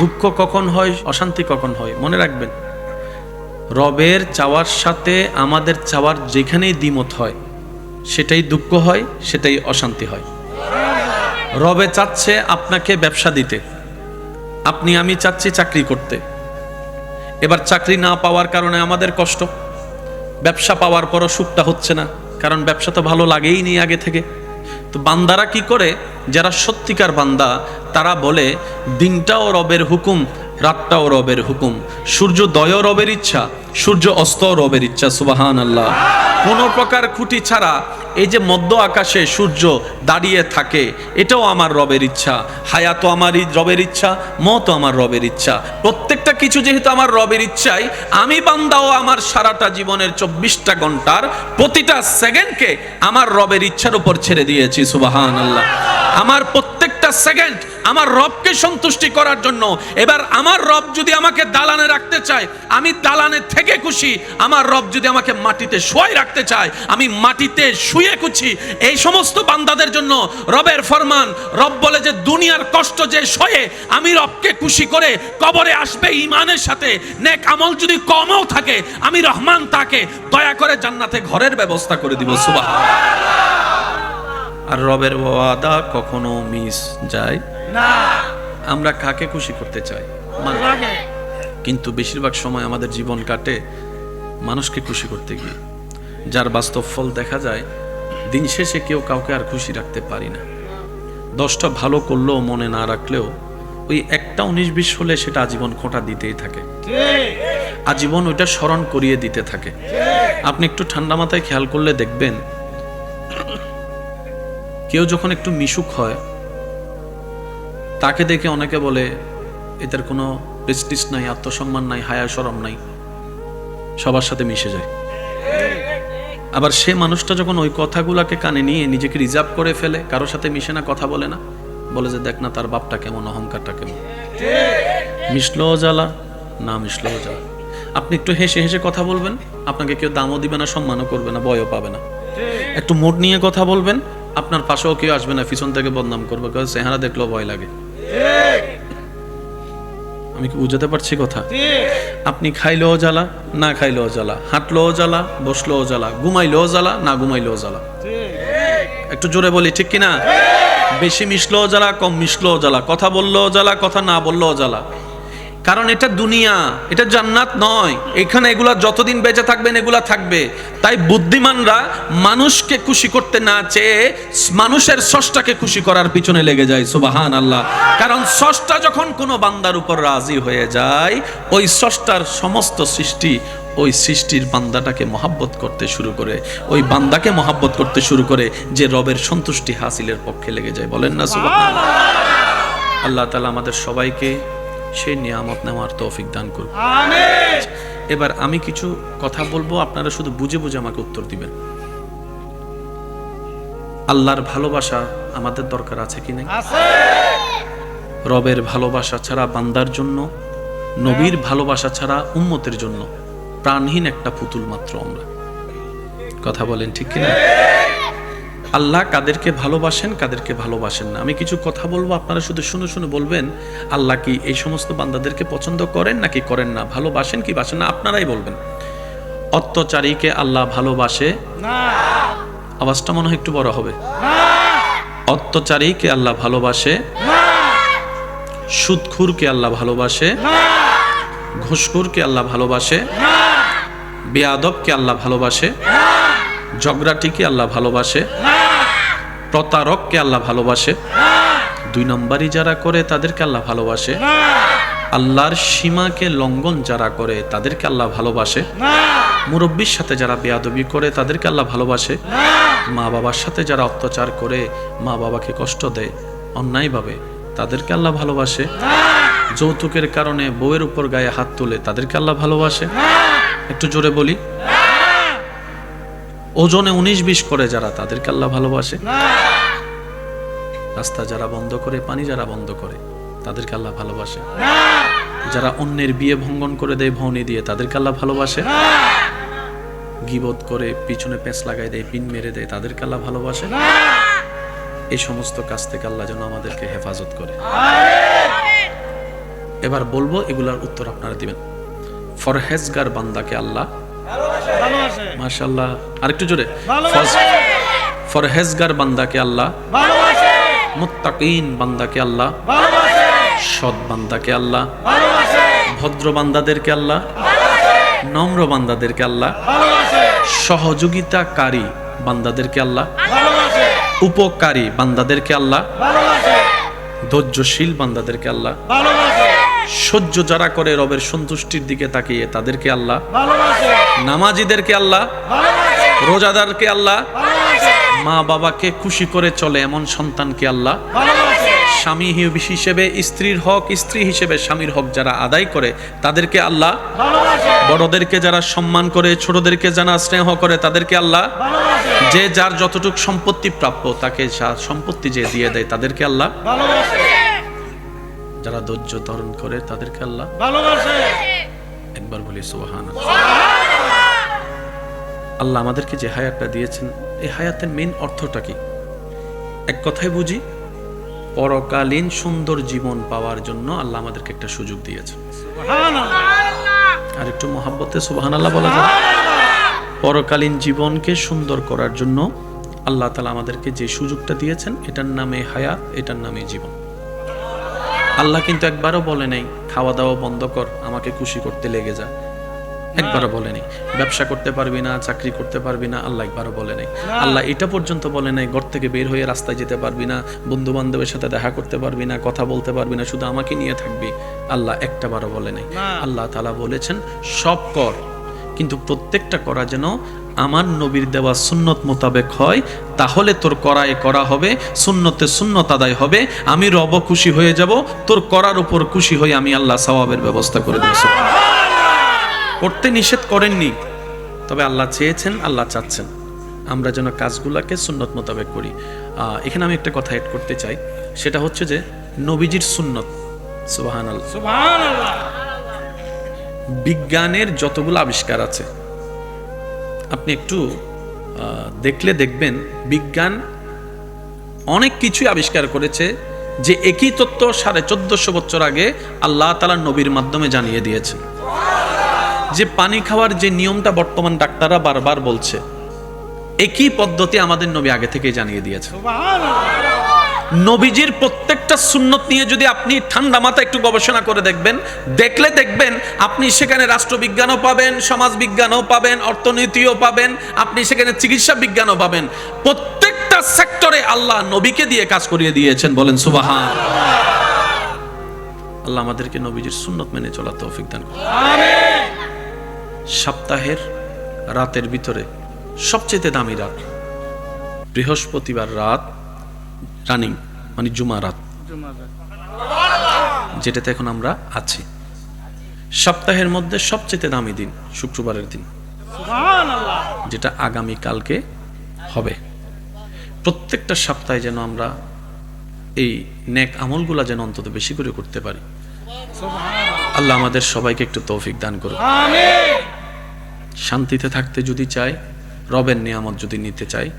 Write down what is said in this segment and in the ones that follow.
দুঃখ কখন হয়, অশান্তি কখন হয়, মনে রাখবেন। রবের চাওয়ার সাথে আমাদের চাওয়ার যেখানেই দ্বিমত হয়, সেটাই দুঃখ হয়, সেটাই অশান্তি হয়। রবে চাচ্ছে আপনাকে ব্যবসা দিতে। আপনি, আমি চাচ্ছি চাকরি করতে। এবার চাকরি না পাওয়ার কারণে আমাদের কষ্ট। ব্যবসা পাওয়ার পরও সুখটা হচ্ছে না, কারণ ব্যবসা তো ভালো লাগেই নি আগে থেকে। তো বান্দারা কি করে? যারা সত্যিকার বান্দা তারা বলে, দিনটাও রবের হুকুম, রাতটাও রবের হুকুম। সূর্যোদয় রবের ইচ্ছা, সূর্য অস্ত রবের ইচ্ছা সুবাহান আল্লাহ কোনো প্রকার খুঁটি ছাড়া এই যে মধ্য আকাশে সূর্য দাঁড়িয়ে থাকে, এটাও আমার রবের ইচ্ছা। হায়াতও আমার রবের ইচ্ছা, মতও আমার রবের ইচ্ছা। প্রত্যেকটা কিছু যেহেতু আমার রবের ইচ্ছাই, আমি বান্দাও আমার সারাটা জীবনের চব্বিশটা ঘণ্টার প্রতিটা সেকেন্ডকে আমার রবের ইচ্ছার উপর ছেড়ে দিয়েছি সুবাহান আল্লাহ আমার প্রত্যেকটা সেকেন্ড আমার রবকে সন্তুষ্টি করার জন্য। এবার আমার রব যদি আমাকে দালানে রাখতে চায়, আমি দালানে থেকে খুশি। আমার রব যদি আমাকে মাটিতে শোয়াই রাখতে চায়, আমি মাটিতে শুয়ে খুশি। এই সমস্ত বান্দাদের জন্য রবের ফরমান, রব বলে যে দুনিয়ার কষ্ট যে সয়ে, আমি রবকে খুশি করে কবরে আসবে ইমানের সাথে। নেক আমল যদি কমও থাকে, আমি রহমান তাকে দয়া করে জান্নাতে ঘরের ব্যবস্থা করে দিব সুবাহ আর রবের ওয়াদা কখনো মিস যায়? না। আমরা কাকে খুশি করতে চাই? কিন্তু বেশিরভাগ সময় আমাদের জীবন কাটে মানুষকে খুশি করতে গিয়ে। যার বাস্তব ফল দেখা যায় দিন শেষে কেউ কাউকে আর খুশি রাখতে পারি না। দশটা ভালো করলেও মনে না রাখলেও ওই একটা উনিশ বিশ হলে সেটা আজীবন খোঁটা দিতেই থাকে। আজীবন ওইটা স্মরণ করিয়ে দিতে থাকে। আপনি একটু ঠান্ডা মাথায় খেয়াল করলে দেখবেন কেউ যখন একটু মিশুক হয়, তাকে দেখে অনেকে বলে, এদের কোনো প্রেস্টিস নাই, আত্মসম্মান নাই হায়া সরম নাই। সবার সাথে মিশে যায়। আবার সে মানুষটা যখন ওই কথাগুলাকে কানে নিয়ে নিজেকে রিজার্ভ করে ফেলে কারোর সাথে মিশে না, কথা বলে না, বলে যে, দেখ না, তার বাপটা কেমন, অহংকারটা কেমন? মিশলেও জ্বালা, না মিশলেও জ্বালা। আপনি একটু হেসে হেসে কথা বলবেন, আপনাকে কেউ দামও দিবে না, সম্মানও করবে না, বয়ও পাবে না। একটু মোট নিয়ে কথা বলবেন আপনার পাশেও কেউ আসবে না পিছন থেকে বদনাম করবে কারণ চেহারা দেখলেও ভয় লাগে। আমি কি বুঝাতে পারছি কথা? আপনি খাইলেও জ্বালা না খাইলেও জ্বালা হাঁটলেও জ্বালা বসলেও জ্বালা ঘুমাইলেও জ্বালা না ঘুমাইলেও জ্বালা। ঠিক। একটু জোরে বলি ঠিক কিনা? বেশি মিশলেও জ্বালা কম মিশলেও জ্বালা কথা বললেও জ্বালা কথা না বললেও জ্বালা। কারণ এটা দুনিয়া, এটা জান্নাত নয়। এখানে এগুলা যতদিন বেঁচে থাকবেন, এগুলা থাকবে। তাই বুদ্ধিমানরা মানুষকে খুশি করতে না চেয়ে মানুষের সষ্টাকে খুশি করার পিছনে লেগে যায় সুবাহান আল্লাহ কারণ সষ্টা যখন কোনো বান্দার উপর রাজি হয়ে যায়, ওই সষ্টার সমস্ত সৃষ্টি ওই সৃষ্টির বান্দাটাকে মহাব্বত করতে শুরু করে। ওই বান্দাকে মহাব্বত করতে শুরু করে যে রবের সন্তুষ্টি হাসিলের পক্ষে লেগে যায়। বলেন না সুবহান আল্লাহ তালা আমাদের সবাইকে সেই নিয়ামত নেওয়ার তৌফিক দান করুন। এবার আমি কিছু কথা বলব আপনারা শুধু বুঝে বুঝে আমাকে উত্তর দিবেন। আল্লাহর ভালোবাসা আমাদের দরকার আছে কি নেই? আছে। রবের ভালোবাসা ছাড়া বান্দার জন্য নবীর ভালোবাসা ছাড়া উম্মতের জন্য প্রাণহীন একটা পুতুল মাত্র আমরা। কথা বলেন ঠিক কিনা? আল্লাহ কাদেরকে ভালোবাসেন কাদেরকে ভালোবাসেন না। আমি কিছু কথা বলব আপনারা শুধু শুনে শুনে বলবেন আল্লাহ কি এই সমস্ত বান্দাদেরকে পছন্দ করেন নাকি করেন না? ভালোবাসেন কি বাসেন না? আপনারাই বলবেন। অত্যাচারীকে আল্লাহ ভালোবাসে? আওয়াজটা মনে হয় একটু বড় হবে। অত্যাচারীকে আল্লাহ ভালোবাসে? সুদখুরকে আল্লাহ ভালোবাসে? ঘুষখুরকে আল্লাহ ভালোবাসে? বেয়াদবকে আল্লাহ ভালোবাসে? ঝগড়াটিকে আল্লাহ ভালোবাসে? প্রতারককে আল্লাহ ভালোবাসে। দুই নম্বরই যারা করে তাদেরকে আল্লাহ ভালোবাসে। আল্লাহর সীমাকে লঙ্ঘন যারা করে তাদেরকে আল্লাহ ভালোবাসে। মুরব্বীর সাথে যারা বেয়াদবি করে তাদেরকে আল্লাহ ভালোবাসে। মা বাবার সাথে যারা অত্যাচার করে মা বাবাকে কষ্ট দেয়, অন্যায়ভাবে তাদেরকে আল্লাহ ভালোবাসে। যৌতুকের কারণে বউয়ের উপর গায়ে হাত তুলে তাদেরকে আল্লাহ ভালোবাসে। একটু জোরে বলি। ওজনে উনিশ বিশ করে যারা তাদেরকে আল্লাহ ভালোবাসে। রাস্তা যারা বন্ধ করে পানি যারা বন্ধ করে তাদেরকে আল্লাহ ভালোবাসে। যারা অন্যের বিয়ে ভঙ্গন করে দেয় ভৌনি দিয়ে তাদেরকে আল্লাহ ভালোবাসে। গিবত করে পিছনে পেঁচ লাগাই দেয় পিন মেরে দেয় তাদেরকে আল্লাহ ভালোবাসে। এই সমস্ত কাজ থেকে আল্লাহ যেন আমাদেরকে হেফাজত করে। এবার বলব এগুলার উত্তর আপনারা দিবেন। ফরহেজগার বান্দাকে আল্লাহ মাশাল্লাহ আরেকটু জোরে। ফরহেজগার বান্দাকে আল্লাহ। মুত্তাকিন বান্দাকে আল্লাহ। সৎ বান্দাকে আল্লাহ। ভদ্র বান্দাদেরকে আল্লাহ। নম্র বান্দাদেরকে আল্লাহ। সহযোগিতাকারী বান্দাদেরকে আল্লাহ। উপকারী বান্দাদেরকে আল্লাহ। ধৈর্যশীল বান্দাদেরকে আল্লাহ। সহ্য যারা করে রবের সন্তুষ্টির দিকে তাকিয়ে তাদেরকে আল্লাহ নামাজিদেরকে আল্লাহ রোজাদারকে আল্লাহ মা বাবাকে খুশি করে চলে এমন সন্তানকে আল্লাহ স্বামী হিসেবে স্ত্রীর হক স্ত্রী হিসেবে স্বামীর হক যারা আদায় করে তাদেরকে আল্লাহ বড়দেরকে যারা সম্মান করে ছোটদেরকে যারা স্নেহ করে তাদেরকে আল্লাহ যে যার যতটুক সম্পত্তি প্রাপ্য তাকে সম্পত্তি যে দিয়ে দেয় তাদেরকে আল্লাহ যারা ধৈর্য ধারণ করে তাদেরকে আল্লাহ ভালোবাসে। একবার বলি সুবাহান আল্লাহ আমাদেরকে যে হায়াতটা দিয়েছেন এই হায়াতের মেন অর্থটা কি? এক কথায় বুঝি পরকালীন সুন্দর জীবন পাওয়ার জন্য আল্লাহ আমাদেরকে একটা সুযোগ দিয়েছেন। আর একটু মহাব্বতে সুবাহান আল্লাহ বলা যায়। পরকালীন জীবনকে সুন্দর করার জন্য আল্লাহ তালা আমাদেরকে যে সুযোগটা দিয়েছেন এটার নামে হায়াত এটার নামে জীবন। আল্লাহ কিন্তু একবারও বলে নাই খাওয়া দাওয়া বন্ধ কর আমাকে খুশি করতে লেগে যা। একবারও বলে নাই ব্যবসা করতে পারবি না চাকরি করতে পারবি না আল্লাহ একবারও বলে নাই। আল্লাহ এটা পর্যন্ত বলে নাই ঘর থেকে বের হয়ে রাস্তায় যেতে পারবি না বন্ধু বান্ধবের সাথে দেখা করতে পারবি না কথা বলতে পারবি না শুধু আমাকে নিয়ে থাকবি। আল্লাহ একটা বারও বলে নাই। আল্লাহ তালা বলেছেন সব কর। কিন্তু প্রত্যেকটা করা যেন আমার নবীর দেওয়া সুন্নত মোতাবেক হয় তাহলে তোর করায় করা হবে সুন্নতে সুন্নত আদায় হবে আমি রব খুশি হয়ে যাব তোর করার উপর খুশি হয়ে আমি আল্লাহ সওয়াবের ব্যবস্থা করে দিয়েছি করতে নিষেধ করেননি তবে আল্লাহ চেয়েছেন আল্লাহ চাচ্ছেন। আমরা যেন কাজগুলোকে সুন্নত মোতাবেক করি। আহ, এখানে আমি একটা কথা এড করতে চাই সেটা হচ্ছে যে নবীজির সুন্নত সুবাহান আল্লাহ সুবহানাল্লাহ। বিজ্ঞানের যতগুলো আবিষ্কার আছে, আপনি একটু দেখলে দেখবেন বিজ্ঞান অনেক কিছুই আবিষ্কার করেছে যে একই তত্ত্ব সাড়ে চোদ্দশো বছর আগে আল্লাহ তালা নবীর মাধ্যমে জানিয়ে দিয়েছে যে পানি খাওয়ার যে নিয়মটা বর্তমান ডাক্তাররা বারবার বলছে, একই পদ্ধতি আমাদের নবী আগে থেকেই জানিয়ে দিয়েছে নবীজির প্রত্যেকটা সুন্নত নিয়ে যদি আপনি ঠান্ডা মাথা একটু গবেষণা করে দেখবেন, দেখলে দেখবেন আপনি সেখানে রাষ্ট্রবিজ্ঞানও পাবেন, সমাজবিজ্ঞানও পাবেন, অর্থনীতিও পাবেন, আপনি সেখানে চিকিৎসা বিজ্ঞানও পাবেন। প্রত্যেকটা সেক্টরে আল্লাহ নবীকে দিয়ে কাজ করিয়ে দিয়েছেন, বলেন সুবাহান। আল্লাহ আমাদেরকে নবীজির সুন্নত মেনে চলা তৌফিক দান সপ্তাহের রাতের ভিতরে সবচেয়ে দামি রাত বৃহস্পতিবার রাত রানিং মানে জুমা রাত। যেটাতে এখন আমরা আছি। সপ্তাহের মধ্যে সবচেয়ে দামি দিন শুক্রবারের দিন। যেটা আগামী কালকে হবে। প্রত্যেকটা সপ্তাহে যেন আমরা এই নেক আমলগুলা যেন অন্তত বেশি করে করতে পারি। আল্লাহ আমাদের সবাইকে একটু তৌফিক দান করুন শান্তিতে থাকতে যদি চাই রবের নিয়ামত যদি নিতে চাই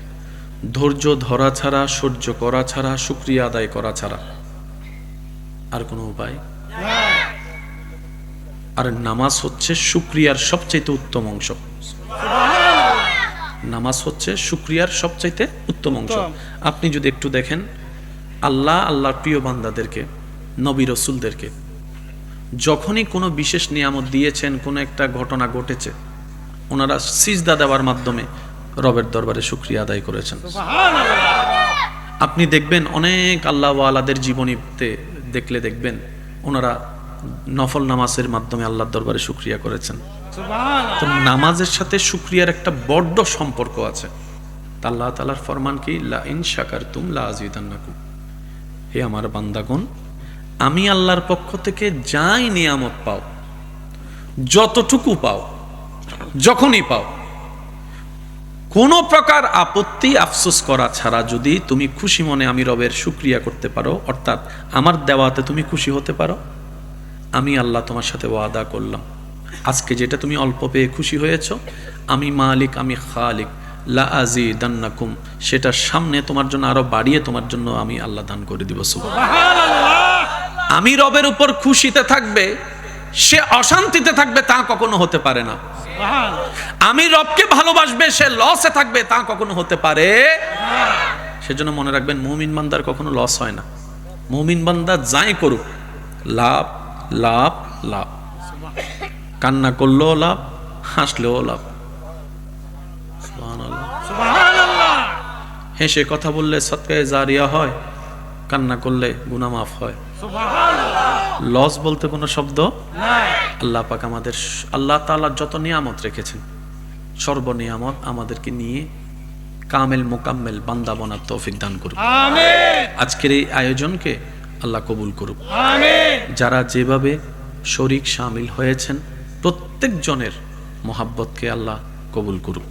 ধৈর্য ধরা ছাড়া সহ্য করা ছাড়া শুক্রিয়া আদায় করা ছাড়া। আর কোনো উপায়? আর নামাজ হচ্ছে শুক্রিয়ার সবচাইতে উত্তম অংশ। নামাজ হচ্ছে শুক্রিয়ার সবচাইতে উত্তম অংশ। আপনি যদি একটু দেখেন আল্লাহ আল্লাহর প্রিয় বান্দাদেরকে নবী রসুলদেরকে যখনই কোনো বিশেষ নিয়ামত দিয়েছেন কোনো একটা ঘটনা ঘটেছে ওনারা সিজদা দেওয়ার মাধ্যমে রবের দরবারে শুক্রিয়া আদায় করেছেন। আপনি দেখবেন অনেক আল্লাহ আলাদের জীবনীতে দেখলে দেখবেন ওনারা নফল নামাজের মাধ্যমে আল্লাহর দরবারে শুক্রিয়া করেছেন। তো নামাজের সাথে শুক্রিয়ার একটা বড্ড সম্পর্ক আছে। আল্লাহ তালার ফরমান কি? লা ইন শাকার তুম লা হে আমার বান্দাগণ, আমি আল্লাহর পক্ষ থেকে যাই নিয়ামত পাও, যতটুকু পাও, যখনই পাও কোনো প্রকার আপত্তি আফসোস করা ছাড়া যদি তুমি খুশি মনে আমি রবের শুক্রিয়া করতে পারো, অর্থাৎ আমার দেওয়াতে তুমি খুশি হতে পারো, আমি আল্লাহ তোমার সাথে ওয়াদা করলাম। আজকে যেটা তুমি অল্প পেয়ে খুশি হয়েছ, আমি মালিক, আমি খালিক, লা আজি দান্নাকুম সেটা সামনে তোমার জন্য আরও বাড়িয়ে তোমার জন্য আমি আল্লাহ দান করে দিব সুবহান সুবহানাল্লাহ। আমি রবের উপর খুশিতে থাকবে সে অশান্তিতে থাকবে তা কখনো হতে পারে না। আমি রবকে ভালোবাসবে সে লসে থাকবে তা কখনো হতে পারে সেজন্য মনে রাখবেন মুমিন বান্দার কখনো লস হয় না। মুমিন বান্দা যাই করুক লাভ লাভ লাভ। কান্না করলেও লাভ হাসলেও লাভ। হেসে কথা বললে সৎকায় জারিয়া হয় কান্না করলে গুনাহ মাফ হয়। লস বলতে কোনো শব্দ? আল্লাহ পাক আমাদের আল্লাহ তাআলা যত নিয়ামত রেখেছেন সর্ব নিয়ামত আমাদেরকে নিয়ে কামেল মোকাম্মেল বান্দা বনার তৌফিক দান করুক। আজকের এই আয়োজনকে আল্লাহ কবুল করুক। যারা যেভাবে শরিক সামিল হয়েছেন প্রত্যেকজনের মোহাব্বতকে আল্লাহ কবুল করুক।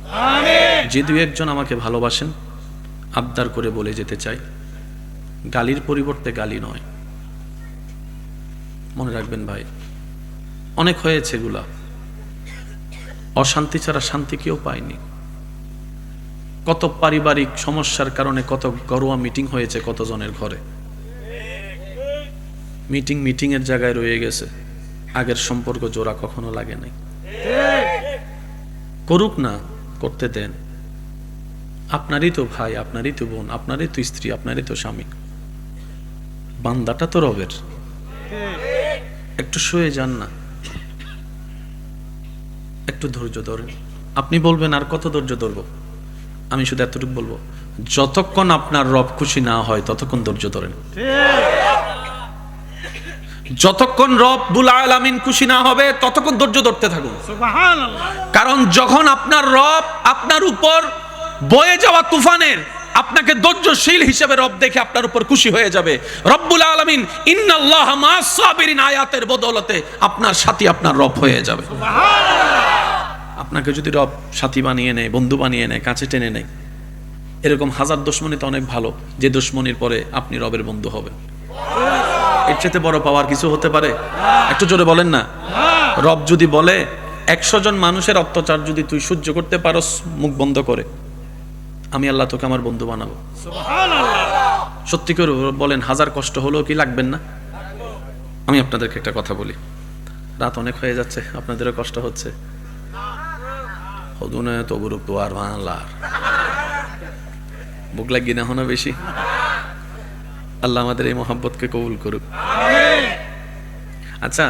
যে দু একজন আমাকে ভালোবাসেন আবদার করে বলে যেতে চাই গালির পরিবর্তে গালি নয়। মনে রাখবেন ভাই, অনেক হয়েছে এগুলা। অশান্তি ছাড়া শান্তি কেউ পায়নি। কত পারিবারিক সমস্যার কারণে কত গরোয়া মিটিং হয়েছে কতজনের ঘরে। মিটিং মিটিং এর জায়গায় রয়ে গেছে। আগের সম্পর্ক জোড়া কখনো লাগে নাই। করুক না, করতে দেন। আপনারই তো ভাই, আপনারই তো বোন, আপনারই তো স্ত্রী, আপনারই তো স্বামী। বান্দাটা তো রবের। একটু শুয়ে যান না। একটু ধৈর্য ধরেন। আপনি বলবেন আর কত ধৈর্য ধরবো? আমি শুধু এতটুকু বলব যতক্ষণ আপনার রব খুশি না হয় ততক্ষণ ধৈর্য ধরেন। যতক্ষণ রব বুল আলামিন খুশি না হবে ততক্ষণ ধৈর্য ধরতে থাকুন। কারণ যখন আপনার রব আপনার উপর বয়ে যাওয়া তুফানের আপনাকে ধৈর্যশীল হিসেবে রব দেখে আপনার উপর খুশি হয়ে যাবে। রব্বুল আলামিন ইন্নাল্লাহ মাস সাবিরিন আয়াতের বদৌলতে আপনার সাথী আপনার রব হয়ে যাবে। আপনাকে যদি রব সাথী বানিয়ে নেয় বন্ধু বানিয়ে নেয় কাছে টেনে নেয় এরকম হাজার দুশ্মনী তো অনেক ভালো যে দুশ্মনির পরে আপনি রবের বন্ধু হবেন। এর চেয়ে বড় পাওয়ার কিছু হতে পারে? একটু জোরে বলেন না। রব যদি বলে একশো জন মানুষের অত্যাচার যদি তুই সহ্য করতে পারস মুখ বন্ধ করে। আমি আল্লাহ তোকে আমার বন্ধু বানাবো। সত্যি করে বলেন, হাজার কষ্ট হলেও কি লাগবেন না? আমি আপনাদেরকে একটা কথা বলি। রাত অনেক হয়ে যাচ্ছে, আপনাদেরও কষ্ট হচ্ছে। হদুনে তবুরুক তো আর বাংলার বুক লাগিয়ে না হনো বেশি? আল্লাহ আমাদের এই মোহাব্বতকে কবুল করুক। আচ্ছা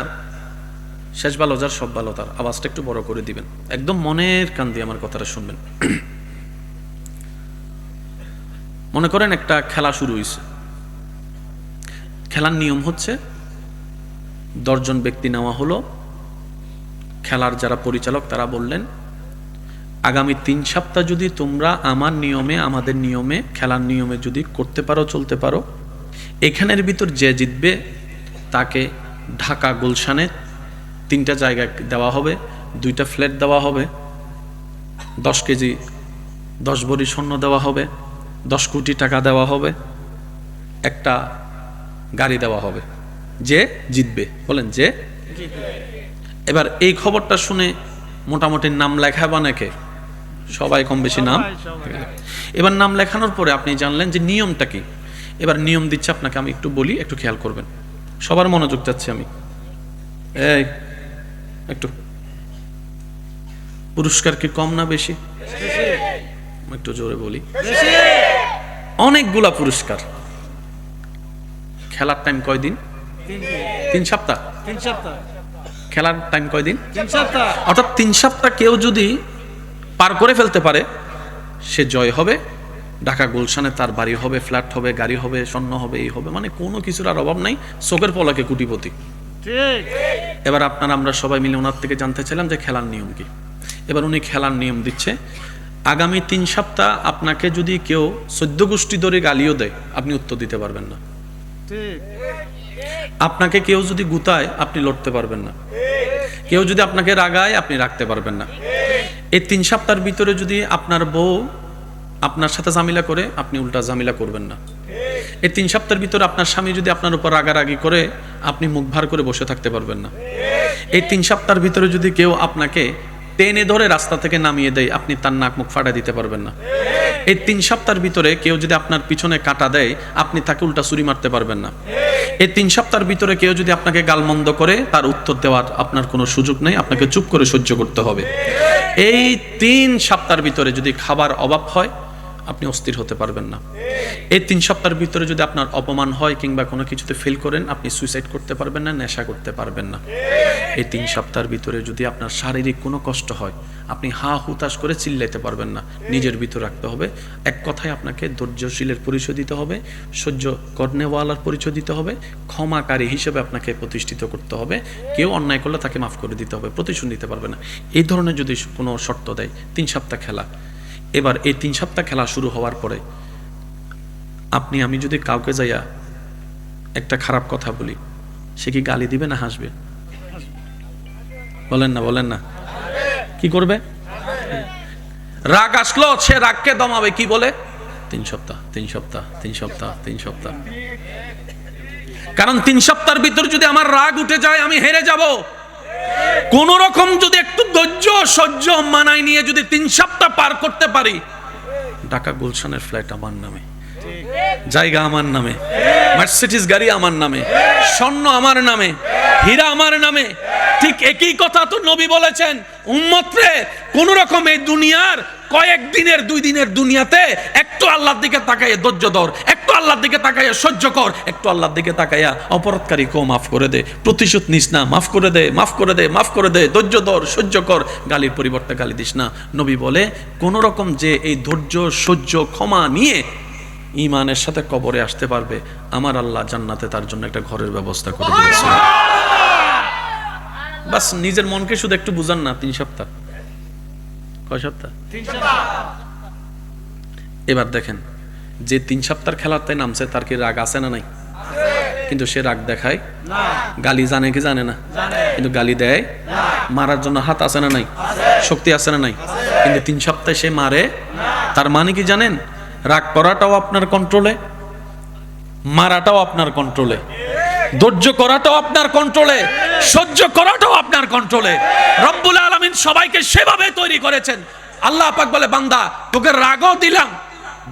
শেষ ভালো যার সব ভালো তার আওয়াজটা একটু বড় করে দিবেন। একদম মনের কান দিয়ে আমার কথাটা শুনবেন। মনে করেন একটা খেলা শুরু হয়েছে খেলার নিয়ম হচ্ছে, দশজন ব্যক্তি নেওয়া হলো। খেলার যারা পরিচালক, তারা বললেন, আগামী তিন সপ্তাহ যদি তোমরা আমার নিয়মে, আমাদের নিয়মে, খেলার নিয়মে যদি করতে পারো, চলতে পারো, এখানের ভিতর যে জিতবে, তাকে ঢাকা গুলশানে তিনটা জায়গা দেওয়া হবে, দুইটা ফ্ল্যাট দেওয়া হবে, দশ কেজি, দশ ভরি স্বর্ণ দেওয়া হবে। দশ কোটি টাকা দেওয়া হবে একটা গাড়ি দেওয়া হবে। যে জিতবে বলেন যে এবার এই খবরটা শুনে মোটামুটি নাম লেখা বানাকে সবাই কম বেশি নাম। এবার নাম লেখানোর পরে আপনি জানলেন যে নিয়মটা কি? এবার নিয়ম দিচ্ছে আপনাকে আমি একটু বলি একটু খেয়াল করবেন। সবার মনোযোগ চাচ্ছি আমি। এই একটু। পুরস্কার কি কম না বেশি। একটু জোরে বলি। বেশি। অনেকগুলা পুরস্কার। খেলার টাইম কয়দিন? তিন সপ্তাহ। তিন সপ্তাহ। খেলার টাইম কয়দিন? তিন সপ্তাহ। অর্থাৎ তিন সপ্তাহ কেউ যদি পার করে ফেলতে পারে সে জয় হবে। ঢাকা গুলশানে তার বাড়ি হবে ফ্ল্যাট হবে গাড়ি হবে স্বর্ণ হবে এই হবে মানে কোনো কিছুর আর অভাব নাই। চোখের পলাকে কুটিপতি। এবার আপনারা আমরা সবাই মিলে ওনার থেকে জানতে চাইলাম যে খেলার নিয়ম কি। এবার উনি খেলার নিয়ম দিচ্ছে আগামী তিন সপ্তাহ আপনাকে যদি কেউ সদ্য গোষ্ঠী ধরে গালিও দেয়, আপনি উত্তর দিতে পারবেন না। আপনাকে কেউ যদি গুতায়, আপনি লড়তে পারবেন না। কেউ যদি আপনাকে রাগায়, আপনি রাখতে পারবেন না। এই তিন সপ্তাহের ভিতরে যদি আপনার বউ আপনার সাথে জামিলা করে, আপনি উল্টা জামিলা করবেন না। এই তিন সপ্তাহের ভিতরে আপনার স্বামী যদি আপনার উপর রাগারাগি করে, আপনি মুখ ভার করে বসে থাকতে পারবেন না। এই তিন সপ্তাহের ভিতরে যদি কেউ আপনাকে টেনে ধরে রাস্তা থেকে নামিয়ে দেয়, আপনি তার নাক মুখ ফাটা দিতে পারবেন না। এই তিন সপ্তাহের ভিতরে কেউ যদি আপনার পিছনে কাটা দেয়, আপনি তাকে উল্টা চুরি মারতে পারবেন না। এই তিন সপ্তাহের ভিতরে কেউ যদি আপনাকে গালমন্দ করে, তার উত্তর দেওয়ার আপনার কোনো সুযোগ নেই, আপনাকে চুপ করে সহ্য করতে হবে। এই তিন সপ্তাহের ভিতরে যদি খাবার অভাব হয় আপনি অস্থির হতে পারবেন না। এই তিন সপ্তাহের ভিতরে যদি আপনার অপমান হয় কিংবা কোনো কিছুতে ফেল করেন, আপনি সুইসাইড করতে পারবেন না, নেশা করতে পারবেন না। এই তিন সপ্তাহের ভিতরে যদি আপনার শারীরিক কোনো কষ্ট হয়, আপনি হা হুতাশ করে চিল্লাইতে পারবেন না। নিজের ভিতর রাখতে হবে। এক কথায় আপনাকে ধৈর্যশীলের পরিচয় দিতে হবে, সহ্য কর্নেওয়ালার পরিচয় দিতে হবে, ক্ষমাকারী হিসেবে আপনাকে প্রতিষ্ঠিত করতে হবে। কেউ অন্যায় করলে তাকে মাফ করে দিতে হবে, প্রতিশোধ নিতে পারবে না। এই ধরনের যদি কোনো শর্ত দেয়, তিন সপ্তাহ খেলা। এবার এই তিন সপ্তাহ খেলা শুরু হওয়ার পরে আপনি, আমি যদি কাউকে যাইয়া একটা খারাপ কথা বলি, সে কি গালি দিবে না হাসবে? বলেন না বলেন না। কি করবে? রাগ আসলো, সে রাগকে দমাবে, কি বলে? তিন সপ্তাহ তিন সপ্তাহ তিন সপ্তাহ তিন সপ্তাহ। কারণ তিন সপ্তাহের ভিতর যদি আমার রাগ উঠে যায়, আমি হেরে যাব। কোন রকম যদি একটু ধৈর্য সহ্য মানায় নিয়ে যদি তিন সপ্তাহ পার করতে পারি, ঢাকা গুলশানের ফ্ল্যাট আমার নামে, জায়গা আমার নামে মার্সিডিস গাড়ি আমার নামে, স্বর্ণ আমার নামে, হীরা আমার নামে, ঠিক একই কথা তো নবী বলেছেন উম্মতরে কোন রকম এই দুনিয়ার কয়েক দিনের, দুই দিনের দুনিয়াতে একটু আল্লাহর দিকে তাকাইয়া ধৈর্য ধর, একটু আল্লাহর দিকে তাকাইয়া সহ্য কর। একটু আল্লাহর দিকে তাকাইয়া অপরাধকারী কো মাফ করে দে। প্রতিশোধ নিস না মাফ করে দে মাফ করে দে মাফ করে দে। ধৈর্য ধর সহ্য কর। গালির পরিবর্তে গালি দিস না। নবী বলে কোন রকম যে এই ধৈর্য সহ্য ক্ষমা নিয়ে ইমানের সাথে কবরে আসতে পারবে আমার আল্লাহ জান্নাতে তার জন্য একটা ঘরের ব্যবস্থা করে দিয়েছে। বাস নিজের মনকে শুধু একটু বুঝান না তিন সপ্তাহ। কয় সপ্তাহ। এবার দেখেন যে তিন সপ্তাহ খেলাতে নামছে, তার কি রাগ আছে না নাই? কিন্তু সে রাগ দেখায়। গালি জানে কি জানে না? কিন্তু গালি দেয়। মারার জন্য হাত আছে না নাই? শক্তি আছে না নাই? কিন্তু তিন সপ্তাহে সে মারে। তার মানে কি জানেন? রাগ করাটাও আপনার কন্ট্রোলে মারাটাও আপনার কন্ট্রোলে ধৈর্য করাটাও আপনার কন্ট্রোলে সহ্য করাটাও আপনার কন্ট্রোলে রব্বুল আলামিন সবাইকে সেভাবে তৈরি করেছেন। আল্লাহ পাক বলে, বান্দা, তোকে রাগও দিলাম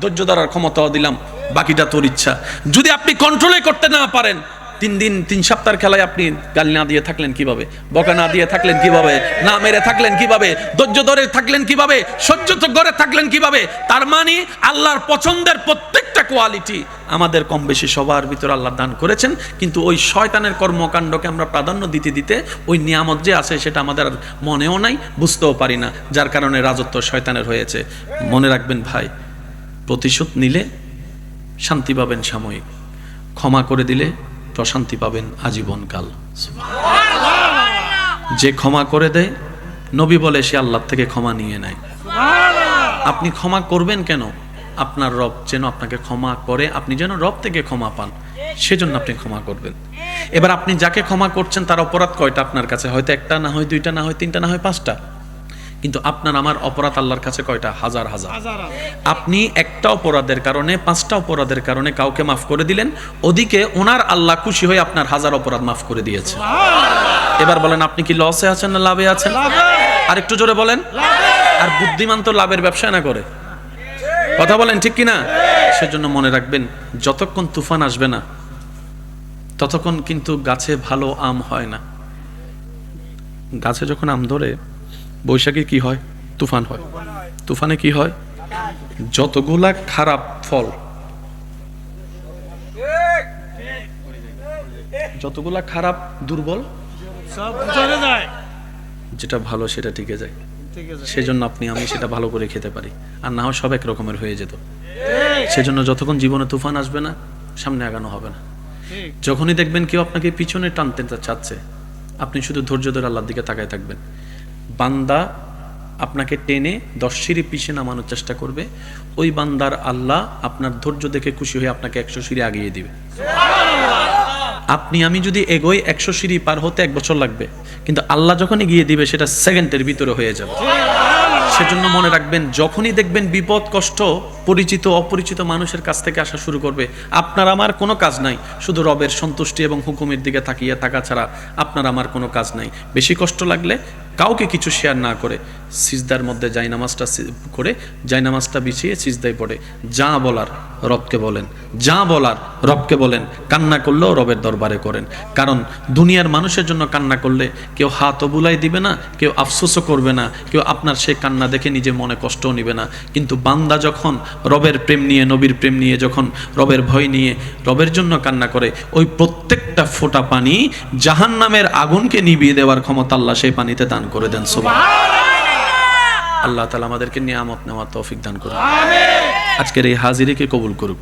ধৈর্য ধরার ক্ষমতাও দিলাম, বাকিটা তোর ইচ্ছা। যদি আপনি কন্ট্রোলে করতে না পারেন, তিন দিন, তিন সপ্তাহের খেলায় আপনি গালি না দিয়ে থাকলেন কীভাবে? বকা না দিয়ে থাকলেন কীভাবে? না মেরে থাকলেন কীভাবে? ধৈর্য ধরে থাকলেন কীভাবে? সহ্য করে থাকলেন কীভাবে? তার মানে আল্লাহর পছন্দের প্রত্যেকটা কোয়ালিটি আমাদের কম বেশি সবার ভিতরে আল্লাহ দান করেছেন, কিন্তু ওই শয়তানের কর্মকাণ্ডকে আমরা প্রাধান্য দিতে দিতে ওই নিয়ামত যে আছে সেটা আমাদের মনেও নাই, বুঝতেও পারি না, যার কারণে রাজত্ব শয়তানের হয়েছে। মনে রাখবেন ভাই প্রতিশোধ নিলে শান্তি পাবেন সাময়িক। ক্ষমা করে দিলে প্রশান্তি পাবেন আজীবনকাল। যে ক্ষমা করে দেয় নবী বলে সে আল্লাহ থেকে ক্ষমা নিয়ে নেয়। আপনি ক্ষমা করবেন কেন? আপনার রব যেন আপনাকে ক্ষমা করে আপনি যেন রব থেকে ক্ষমা পান সেজন্য আপনি ক্ষমা করবেন। এবার আপনি যাকে ক্ষমা করছেন তার অপরাধ কয়টা আপনার কাছে? হয়তো একটা না হয় দুইটা না হয় তিনটা না হয় পাঁচটা। কিন্তু আপনার আমার অপরাধ আল্লাহর কাছে কয়টা? হাজার হাজার। আপনি একটা অপরাধের কারণে পাঁচটা অপরাধের কারণে কাউকে মাফ করে দিলেন ওদিকে ওনার আল্লাহ খুশি হয়ে আপনার হাজার অপরাধ মাফ করে দিয়েছে। এবার বলেন আপনি কি লসে আছেন না লাভে আছেন? আর একটু জোরে বলেন আর বুদ্ধিমান তো লাভের ব্যবসা না করে। কথা বলেন ঠিক কি না সেজন্য মনে রাখবেন যতক্ষণ তুফান আসবে না ততক্ষণ কিন্তু গাছে ভালো আম হয় না। গাছে যখন আম ধরে বৈশাখে কি হয়? তুফান হয়। তুফানে কি হয়? যতগুলা খারাপ ফল যতগুলা খারাপ দুর্বল যেটা ভালো সেটা টিকে যায়। সেজন্য আপনি আমি সেটা ভালো করে খেতে পারি। আর না হয় সব এক রকমের হয়ে যেত। সেজন্য যতক্ষণ জীবনে তুফান আসবে না সামনে আগানো হবে না। যখনই দেখবেন কেউ আপনাকে পিছনে টানতে চাচ্ছে আপনি শুধু ধৈর্য ধরে আল্লাহর দিকে তাকায় থাকবেন। বান্দা আপনাকে টেনে দশ সিঁড়ি পিছিয়ে নামানোর চেষ্টা করবে। ওই বান্দার আল্লাহ আপনার ধৈর্য দেখে খুশি হয়ে আপনাকে একশো সিঁড়ি আগিয়ে দিবে। আপনি, আমি যদি এগোই, একশো সিঁড়ি পার হতে এক বছর লাগবে। কিন্তু আল্লাহ যখন এগিয়ে দিবে, সেটা সেকেন্ডের ভিতরে হয়ে যাবে। সেজন্য মনে রাখবেন, যখনই দেখবেন বিপদ, কষ্ট, পরিচিত, অপরিচিত মানুষের কাছ থেকে আসা শুরু করবে, আপনার আমার কোনো কাজ নাই। শুধু রবের সন্তুষ্টি এবং হুকুমের দিকে তাকিয়ে থাকা ছাড়া আপনার আমার কোনো কাজ নাই। বেশি কষ্ট লাগলে কাউকে কিছু শেয়ার না করে সিজদার মধ্যে জায়নামাজটা করে জায়নামাজটা বিছিয়ে সিজদায় পড়ে। যা বলার। রবকে বলেন। যা বলার রবকে বলেন কান্না করলেও রবের দরবারে করেন। কারণ দুনিয়ার মানুষের জন্য কান্না করলে কেউ হাতও বুলাই দিবে না কেউ আফসোসও করবে না কেউ আপনার সেই কান্না দেখে নিজে মনে কষ্টও নিবে না। কিন্তু বান্দা যখন রবের প্রেম নিয়ে নবীর প্রেম নিয়ে যখন রবের ভয় নিয়ে রবের জন্য কান্না করে ওই প্রত্যেকটা ফোঁটা পানি জাহান নামের আগুনকে নিভিয়ে দেওয়ার ক্ষমতা আল্লাহ সেই পানিতে দান করে দেন। সুবাহ আল্লাহ তালা আমাদেরকে নিয়ামত নেওয়ার তৌফিক দান করুন। আজকের এই হাজিরিকে কবুল করুক।